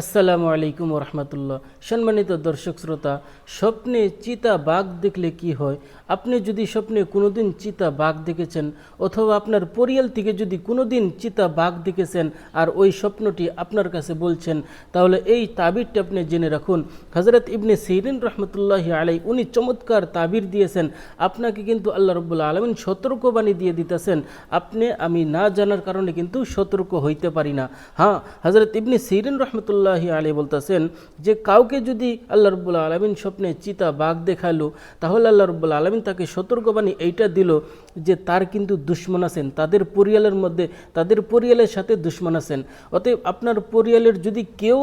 আসসালামু আলাইকুম রহমতুল্লাহ সম্মানিত দর্শক শ্রোতা, স্বপ্নে চিতা বাঘ দেখলে কি হয়? আপনি যদি স্বপ্নে কোনোদিন চিতা বাঘ দেখেছেন, অথবা আপনার পরিয়াল থেকে যদি কোনোদিন চিতা বাঘ দেখেছেন আর ওই স্বপ্নটি আপনার কাছে বলছেন, তাহলে এই তাবিরটি আপনি জেনে রাখুন। হজরত ইবনে সিরিন রহমতুল্লাহ আলাই উনি চমৎকার তাবির দিয়েছেন। আপনাকে কিন্তু আল্লাহ রব্বুল্লা আলমিন সতর্কবাণী দিয়ে দিতেছেন। আপনি, আমি না জানার কারণে কিন্তু সতর্ক হইতে পারি না। হ্যাঁ হজরত ইবনে সিরিন রহমতুল্লাহ আলী বলতেছেন, যে কাউকে যদি আল্লাহ রব্বুল আলমিন স্বপ্নে চিতা বাঘ দেখাল, তাহলে আল্লাহ রব্বুল আলমিন তাকে সতর্কবাণী এইটা দিল যে তার কিন্তু দুশ্মন আছেন, তাদের পরিয়ালের মধ্যে, তাদের পরিয়ালের সাথে দুশ্মন আছেন। অতএব আপনার পরিয়ালের যদি কেউ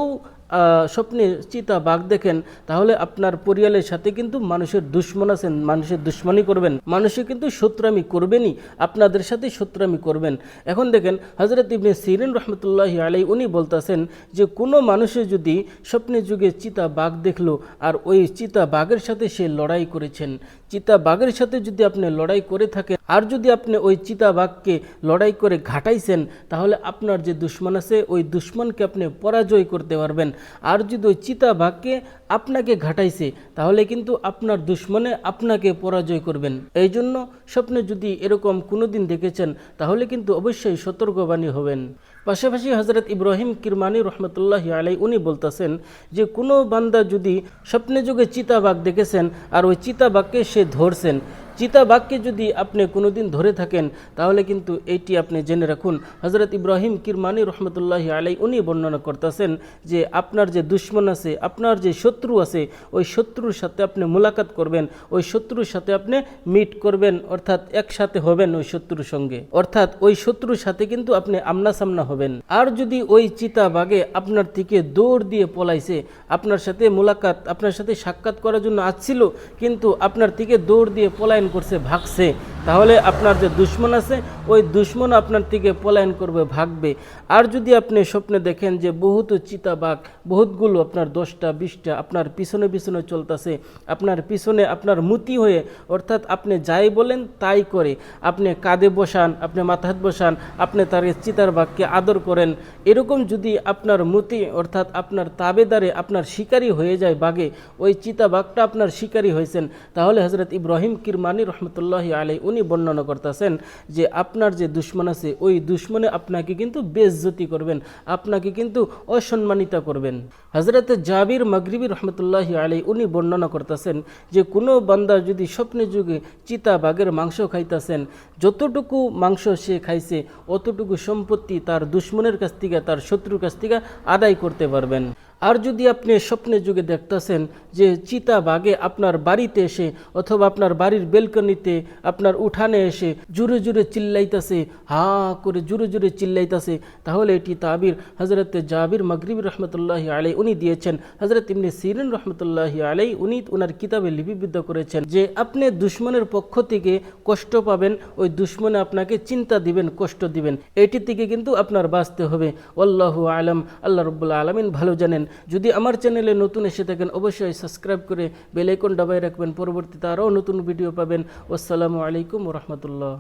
স্বপ্নে চিতা বাঘ দেখেন, তাহলে আপনার পরিয়ালের সাথে কিন্তু মানুষের দুশ্মন আছেন, মানুষের দুশ্মনী করবেন। মানুষে কিন্তু শত্রামি করবেনই, আপনাদের সাথে শত্রামি করবেন। এখন দেখেন হজরত ইবনে সিরিন রহমতুল্লাহ আলাই উনি বলতেছেন যে, কোনো মানুষে যদি স্বপ্নে যুগে চিতা বাঘ দেখল, আর ওই চিতা বাঘের সাথে সে লড়াই করেছেন চিতা বাঘের সাথে যদি আপনি লড়াই করে থাকেন, আর যদি আপনি ওই চিতা বাঘকে লড়াই করে ঘাটাইছেন, তাহলে আপনার যে দুশ্মন আছে, ওই দুশ্মনকে আপনি পরাজয় করতে পারবেন। আর যদি ওই চিতা বাঘকে আপনাকে ঘাটাইছে, তাহলে কিন্তু আপনার দুশ্মনে আপনাকে পরাজয় করবেন। এই জন্য স্বপ্নে যদি এরকম কোনোদিন দেখেছেন, তাহলে কিন্তু অবশ্যই সতর্কবাণী হবেন। পাশাপাশি হজরত ইব্রাহিম কিরমানি রহমতুল্লাহ আলাই উনি বলতেছেন যে কোনো বান্দা যদি স্বপ্নে যুগে চিতাবাঘ দেখেছেন আর ওই চিতাবাঘকে সে ধরছেন চিতাবাঘকে যদি আপনি কোনোদিন ধরে থাকেন, তাহলে কিন্তু এটি আপনি জেনে রাখুন। হজরত ইব্রাহিম কিরমানি রহমতুল্লাহ আলাই উনি বর্ণনা করতেছেন যে আপনার যে দুশ্মন আছে, আপনার যে শত্রু আছে, ওই শত্রুর সাথে আপনি মোলাকাত করবেন, ওই শত্রুর সাথে আপনি মিট করবেন, অর্থাৎ একসাথে হবেন ওই শত্রুর সঙ্গে। অর্থাৎ ওই শত্রুর সাথে কিন্তু আপনি আমনা সামনা হবেন। আর যদি ওই চিতা বাঘে আপনার থেকে দৌড় দিয়ে পলাইছে, আপনার সাথে মোলাকাত, আপনার সাথে সাক্ষাৎ করার জন্য আসছিল, কিন্তু আপনার থেকে দৌড় দিয়ে পলায়ন করছে ভাগছে তাহলে আপনার যে দুশ্মন আছে, ওই দুশ্মন আপনার থেকে পলায়ন করবে, ভাগবে। আর যদি আপনি স্বপ্নে দেখেন যে বহুত চিতা বাঘ বহুতগুলো আপনার দশটা, বিশটা আপনার পিছনে পিছনে চলতেছে, আপনার পিছনে আপনার মুতি হয়ে, অর্থাৎ আপনি যাই বলেন তাই করে, আপনি কাঁধে বসান, আপনি মাথাত বসান, আপনি তার চিতার বাঘকে আদর করেন, এরকম যদি আপনার মুতি, অর্থাৎ আপনার তাবেদারে আপনার শিকারী হয়ে যায় বাঘে, ওই চিতা বাঘটা আপনার শিকারী হয়েছেন, তাহলে হজরত ইব্রাহিম কিরমানি রহমতুল্লাহ আলাই উনি বর্ণনা করতেছেন যে আপনার যে দুশ্মন আছে, ওই দুশ্মনে আপনাকে কিন্তু বেজ্জতি করবেন, আপনাকে কিন্তু অসম্মানিতা করবেন। হজরত জাবির মগরিবি রহমতুল্লাহ আলাই উনি বর্ণনা করতেছেন যে কোনো বান্দা যদি স্বপ্নে যুগে চিতা বাঘের মাংস খাইতেছেন, যতটুকু মাংস সে খাইছে, অতটুকু সম্পত্তি তার দুশ্মনের কাছ থেকে, তার শত্রুর কাছ থেকে আদায় করতে পারবেন। আর যদি আপনি স্বপ্নে যুগে দেখতেছেন যে চিতা বাঘে আপনার বাড়িতে এসে অথবা আপনার বাড়ির বেলকনিতে আপনার উঠানে এসে জুড়ে জুড়ে চিল্লাইতেছে, হা করে জুড়ে জুড়ে চিল্লাইতেছে, তাহলে এটি তাবির হজরত জাবির মগরিব রহমতুল্লাহ আলাই উনি দিয়েছেন। হজরত ইমনি সিরিন রহমতুল্লাহ আলাই উনি ওনার কিতাবে লিপিবদ্ধ করেছেন যে আপনি দুশ্মনের পক্ষ থেকে কষ্ট পাবেন, ওই দুশ্মনে আপনাকে চিন্তা দিবেন, কষ্ট দিবেন। এটি থেকে কিন্তু আপনার বাঁচতে হবে। আল্লাহ আলম। আল্লাহ রব্বুল্লা আলমিন ভালো জানেন। যদি আমার চ্যানেলে নতুন এসে থাকেন, অবশ্যই সাবস্ক্রাইব করে বেলাইকন ডাবাই রাখবেন। পরবর্তীতে আরও নতুন ভিডিও পাবেন। আসসালামু আলাইকুম রহমতুল্লাহ।